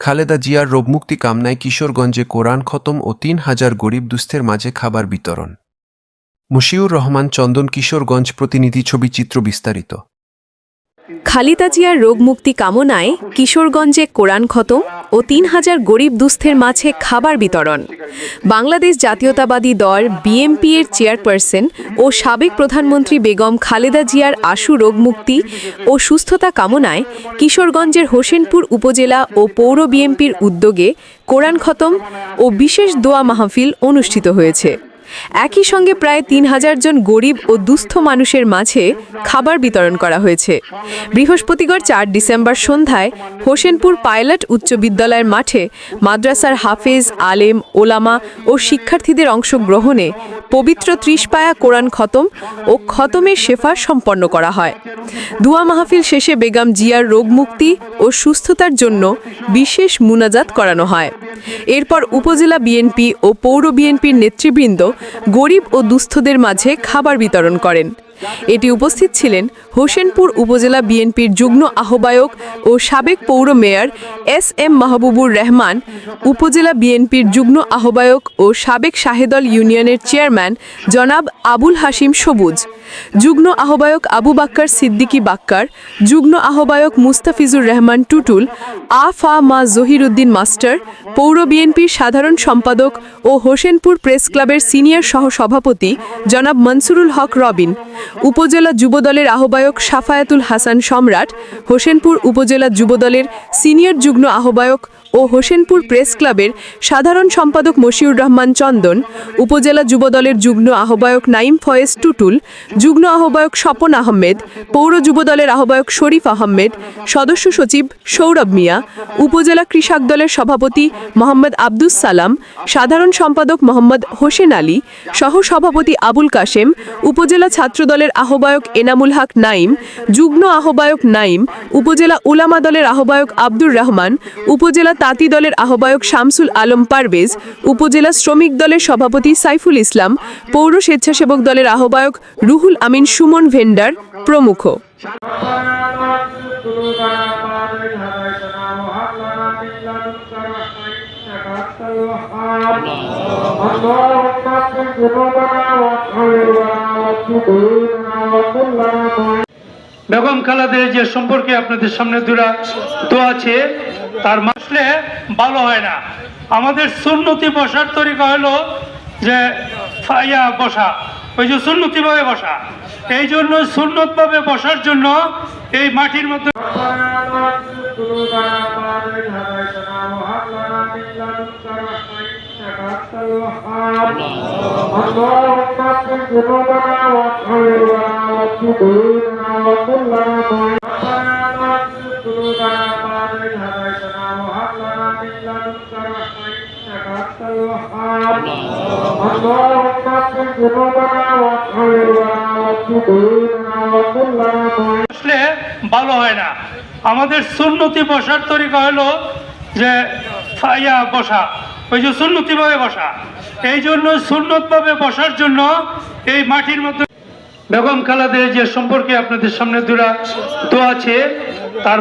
খালেদা জিয়ার রোগমুক্তি কামনায় কিশোরগঞ্জে কোরআন খতম ও তিন হাজার গরিব দুস্থের মাঝে খাবার বিতরণ। মুশিউর রহমান চন্দন কিশোরগঞ্জ প্রতিনিধি ছবি চিত্র বিস্তারিত। খালিদা জিয়ার রোগমুক্তি কামনায় কিশোরগঞ্জে কোরআন খতম ও তিন হাজার গরিব দুস্থের মাঝে খাবার বিতরণ। বাংলাদেশ জাতীয়তাবাদী দল বিএমপি এর চেয়ারপারসন ও সাবেক প্রধানমন্ত্রী বেগম খালেদা জিয়ার আশু রোগমুক্তি ও সুস্থতা কামনায় কিশোরগঞ্জের হোসেনপুর উপজেলা ও পৌর বিএমপির উদ্যোগে কোরআন খতম ও বিশেষ দোয়া মাহফিল অনুষ্ঠিত হয়েছে। একই সঙ্গে প্রায় তিন হাজার জন গরিব ও দুস্থ মানুষের মাঝে খাবার বিতরণ করা হয়েছে। বৃহস্পতিবার চার ডিসেম্বর সন্ধ্যায় হোসেনপুর পাইলট উচ্চ বিদ্যালয়ের মাঠে মাদ্রাসার হাফেজ, আলেম, ওলামা ও শিক্ষার্থীদের অংশগ্রহণে পবিত্র ত্রিশপায়া কোরআন খতম ও খতমের শেফা সম্পন্ন করা হয়। দুয়া মাহফিল শেষে বেগম জিয়ার রোগমুক্তি ও সুস্থতার জন্য বিশেষ মুনাজাত করানো হয়। এরপর উপজেলা বিএনপি ও পৌর বিএনপির নেতৃবৃন্দ গরিব ও দুস্থদের মাঝে খাবার বিতরণ করেন। এটি উপস্থিত ছিলেন হোসেনপুর উপজেলা বিএনপির যুগ্ম আহ্বায়ক ও সাবেক পৌর mayor S M Mahbubur Rahman, উপজেলা বিএনপির যুগ্ম আহ্বায়ক ও সাবেক শাহেদল ইউনিয়নের চেয়ারম্যান জনাব আবুল হাসিম সবুজ, যুগ্ম আহ্বায়ক আবু বাক্কার সিদ্দিকী বাক্কার, যুগ্ম আহ্বায়ক মুস্তাফিজুর রহমান টুটুল, আফা মা জহিরুদ্দিন মাস্টার, পৌর বিএনপির সাধারণ সম্পাদক ও হোসেনপুর প্রেস ক্লাবের সিনিয়র সহসভাপতি জনাব মনসুরুল হক রবিন উপজেলা যুবদলের আহ্বায়ক সাফায়াতুল হাসান সম্রাট হোসেনপুর উপজেলা যুবদলের সিনিয়র যুগ্ম আহ্বায়ক ও হোসেনপুর প্রেস ক্লাবের সাধারণ সম্পাদক মশিউর রহমান চন্দন, উপজেলা যুবদলের যুগ্ম আহ্বায়ক নাইম ফয়েজ টুটুল, যুগ্ম আহ্বায়ক স্বপন আহমেদ, পৌর যুবদলের আহ্বায়ক শরীফ আহমেদ, সদস্য সচিব সৌরভ মিয়া, উপজেলা কৃষক দলের সভাপতি মোহাম্মদ আব্দুস সালাম, সাধারণ সম্পাদক মোহাম্মদ হোসেন আলী সহ সভাপতি আবুল কাশেম, উপজেলা ছাত্রদলের আহ্বায়ক এনামুল হক নাইম, যুগ্ম আহ্বায়ক নাইম, উপজেলা উলামা দলের আহ্বায়ক আব্দুর রহমান, উপজেলা তাঁতি দলের আহ্বায়ক শামসুল আলম পারভেজ, উপজেলা শ্রমিক দলের সভাপতি সাইফুল ইসলাম, পৌর স্বেচ্ছাসেবক দলের আহ্বায়ক রুহুল আমিন সুমন ভেন্ডার প্রমুখ। বেগম খালাদের যে সম্পর্কে আপনাদের সামনে দুরা দোয়া আছে, তার মাসলে ভালো হয় না। আমাদের সুন্নতি বসার তরিকা হলো যে ফাইয়া বসা, ওই যে সুন্নতিভাবে বসা। এই জন্য সুন্নতভাবে বসার জন্য এই মাটির মধ্যে ভালো হয় না। আমাদের সুন্নতি বসার তরিকা হলো যে ফাইয়া বসা, ওই যে সুন্নতিভাবে বসা। এই জন্য সুন্নতভাবে বসার জন্য এই মাটির মধ্যে বেগম খালাদের যে সম্পর্কে আপনাদের সামনে তো আছে তার